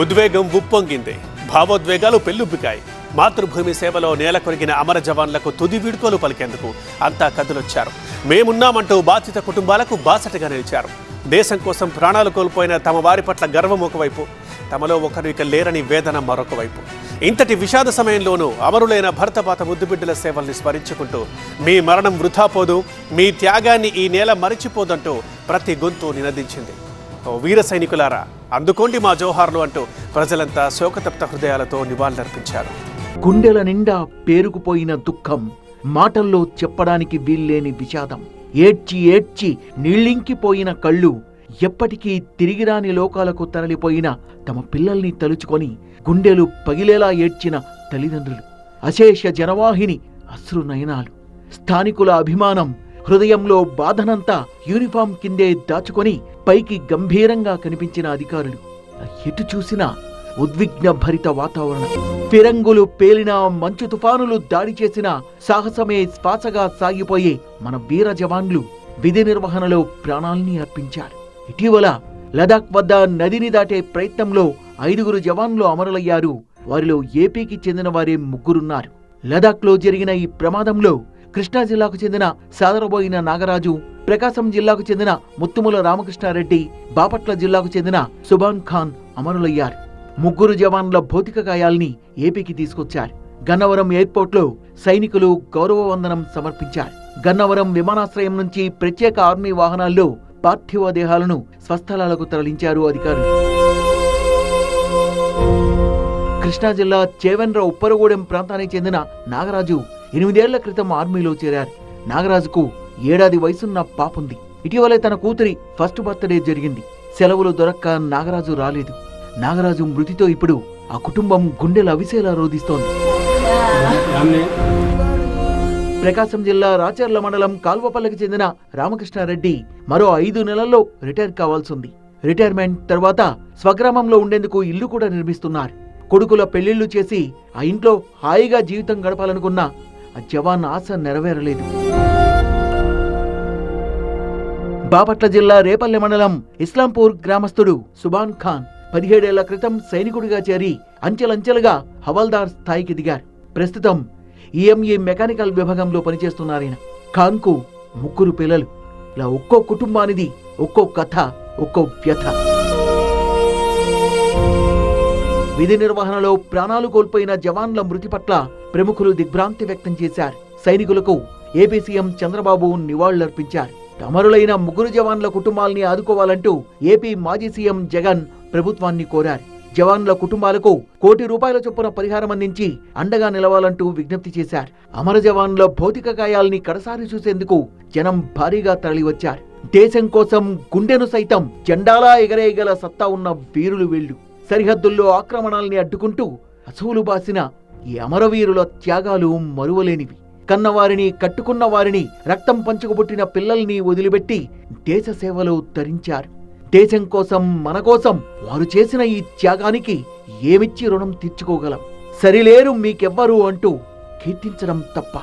ఉద్వేగం ఉప్పొంగింది. భావోద్వేగాలు పెల్లుబ్బికాయి మాతృభూమి సేవలో నేల కొరిగిన అమర జవాన్లకు తుది వీడ్కోలు పలికేందుకు అంతా కదులొచ్చారు మేమున్నామంటూ బాధిత కుటుంబాలకు బాసటగా నిలిచారు. దేశం కోసం ప్రాణాలు కోల్పోయిన తమ వారి పట్ల గర్వం ఒకవైపు తమలో ఒకరు ఇక లేరని వేదన మరొక వైపు. ఇంతటి విషాద సమయంలోనూ అమరులైన భరతపాత ముద్దుబిడ్డల సేవల్ని స్మరించుకుంటూ మీ మరణం వృధా పోదు మీ త్యాగాన్ని ఈ నేల మరిచిపోదంటూ ప్రతి గొంతు నినదించింది. ఓ వీర సైనికులారా అందుకోండి మా జోహార్లు అంటూ ప్రజలంతా శోకతప్త హృదయాలతో నివాళులర్పించారు. గుండెల నిండా పేరుకుపోయిన దుఃఖం మాటల్లో చెప్పడానికి వీల్లేని విషాదం ఏడ్చి ఏడ్చి నీళ్ళింకిపోయిన కళ్ళు ఎప్పటికీ తిరిగిరాని లోకాలకు తరలిపోయిన తమ పిల్లల్ని తలుచుకొని గుండెలు పగిలేలా ఏడ్చిన తల్లిదండ్రులు అశేష జనవాహిని అశ్రు నయనాలు. స్థానికుల అభిమానం హృదయంలో బాధనంతా యూనిఫామ్ కిందే దాచుకొని పైకి గంభీరంగా కనిపించిన అధికారులు. ఎటు చూసినా ఉద్విగ్న భరిత వాతావరణం. ఫిరంగులు పేలిన మంచు తుఫానులు దాడి చేసిన సాహసమే శ్వాసగా సాగిపోయే మన వీర జవాన్లు విధి నిర్వహణలో ప్రాణాల్ని అర్పించారు. ఇటీవల లదాఖ్ వద్ద నదిని దాటే ప్రయత్నంలో ఐదుగురు జవాన్లు అమరులయ్యారు. వారిలో ఏపీకి చెందిన వారే ముగ్గురున్నారు. లదాఖ్లో జరిగిన ఈ ప్రమాదంలో కృష్ణా జిల్లాకు చెందిన సాదరబోయిన నాగరాజు ప్రకాశం జిల్లాకు చెందిన ముత్తుముల రామకృష్ణారెడ్డి బాపట్ల జిల్లాకు చెందిన సుబాన్ ఖాన్ అమరులయ్యారు. ముగ్గురు జవాన్ల భౌతిక గాయాల్ని ఏపీకి తీసుకొచ్చారు. గన్నవరం ఎయిర్పోర్ట్లో సైనికులు గౌరవ వందనం సమర్పించారు. గన్నవరం విమానాశ్రయం నుంచి ప్రత్యేక ఆర్మీ వాహనాల్లో పార్థివ దేహాలను స్వస్థలాలకు తరలించారు అధికారులు. కృష్ణా జిల్లా చేవెన్ర ఉప్పరగూడెం ప్రాంతానికి చెందిన నాగరాజు ఎనిమిదేళ్ళ క్రితం ఆర్మీలో చేరారు. నాగరాజుకు ఏడాది వయసున్న పాపుంది. ఇటీవలే తన కూతురి ఫస్ట్ బర్త్డే జరిగింది. సెలవులు దొరక్క నాగరాజు రాలేదు. నాగరాజు మృతితో ఇప్పుడు ఆ కుటుంబం గుండెలు అవిసేలా రోధిస్తోంది. ప్రకాశం జిల్లా రాచర్ల మండలం కాల్వపల్లికి చెందిన రామకృష్ణారెడ్డి మరో ఐదు నెలల్లో రిటైర్ కావాల్సింది. రిటైర్మెంట్ తర్వాత స్వగ్రామంలో ఉండేందుకు ఇల్లు కూడా నిర్మిస్తున్నారు. కొడుకుల పెళ్ళిళ్ళు చేసి ఆ ఇంట్లో హాయిగా జీవితం గడపాలనుకున్న ఆ జవాన్ ఆశ నెరవేరలేదు. బాపట్ల జిల్లా రేపల్లె మండలం ఇస్లాంపూర్ గ్రామస్తుడు సుబాన్ ఖాన్ పదిహేడేళ్ళ క్రితం సైనికుడిగా చేరి అంచెలంచెలుగా హవాల్దార్ స్థాయికి దిగారు. ప్రస్తుతం ఈఎంఈ మెకానికల్ విభాగంలో పనిచేస్తున్నారాయన. ఖాన్కు ముగ్గురు పిల్లలు. ఇలా ఒక్కో కుటుంబానిది ఒక్కో కథ ఒక్కో వ్యథ. విధి నిర్వహణలో ప్రాణాలు కోల్పోయిన జవాన్ల మృతి పట్ల ప్రముఖులు దిగ్భ్రాంతి వ్యక్తం చేశారు. సైనికులకు ఏపీ సీఎం చంద్రబాబు నివాళులర్పించారు. అమరులైన ముగ్గురు జవాన్ల కుటుంబాల్ని ఆదుకోవాలంటూ ఏపీ మాజీ సీఎం జగన్ ప్రభుత్వాన్ని కోరారు. జవాన్ల కుటుంబాలకు కోటి రూపాయల చొప్పున పరిహారం అందించి అండగా నిలవాలంటూ విజ్ఞప్తి చేశారు. అమర జవాన్ల భౌతిక గాయాల్ని కడసారి చూసేందుకు జనం భారీగా తరలివచ్చారు. దేశం కోసం గుండెను సైతం జెండాలా ఎగరేయగల సత్తా ఉన్న వీరులు వీళ్ళు. సరిహద్దుల్లో ఆక్రమణాల్ని అడ్డుకుంటూ అసువులు బాసిన ఈ అమరవీరుల త్యాగాలు మరువలేనివి. కన్నవారిని కట్టుకున్న వారిని రక్తం పంచుకుబుట్టిన పిల్లల్ని వదిలిపెట్టి దేశ సేవలో తరించారు దేశం కోసం మన కోసం వారు చేసిన ఈ త్యాగానికి ఏమిచ్చి రుణం తీర్చుకోగలం? సరిలేరు మీకెవ్వరు అంటూ కీర్తించడం తప్ప.